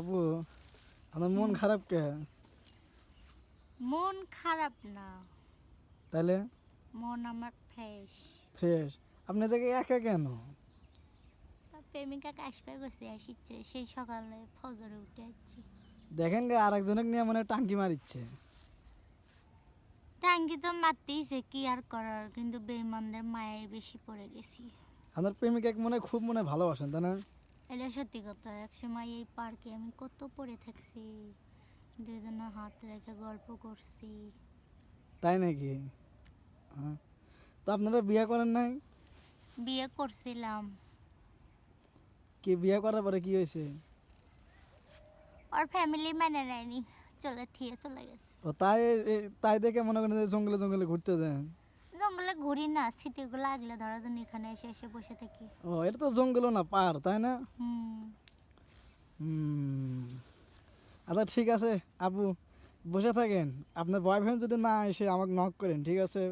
আপু আপনার মন খারাপ কে? মন খারাপ না। তাহলে মন আমার ফ্রেশ। ফ্রেশ। আপনি থেকে একা কেন? প্রেমিকাকে আসবে গেছে আসিচ্ছে সেই সকালে ফজরে উঠে আসছি। দেখেন রে আর একজনকে নিয়ে মনে টাঙ্কি মারিচ্ছে। ট্যাঙ্কি তো মারতেইছে কি আর করার? কিন্তু বেইমানদের মায়ায় বেশি পড়ে গেছি। আপনার প্রেমিকাকে মনে খুব মনে ভালোবাসেন তাই না? এটা সত্যি কথা। এক সময় এই পার্কে আমি কত পড়ে থাকছি দুজনে হাত রেখে গল্প করছি। তাই নাকি? হ্যাঁ। তো আপনারা বিয়ে করেন নাই? বিয়ে করছিলাম। কি বিয়ে করার পরে কি হয়েছে? ওর ফ্যামিলি মেনে নেয়নি চলে থিয়ে চলে গেছে। ও তাই তাই দেখে মনে করেন যে জঙ্গলে জঙ্গলে ঘুরতে যান ঘুরি না স্মৃতিগুলো আগলে ধরার জন্য এখানে এসে এসে বসে থাকি। ও এটা তো জঙ্গল না পার তাই না? হুম। হুম। আচ্ছা ঠিক আছে আপু বসে থাকেন। আপনার বয়ফ্রেন্ড যদি না এসে আমাকে নক করেন ঠিক আছে?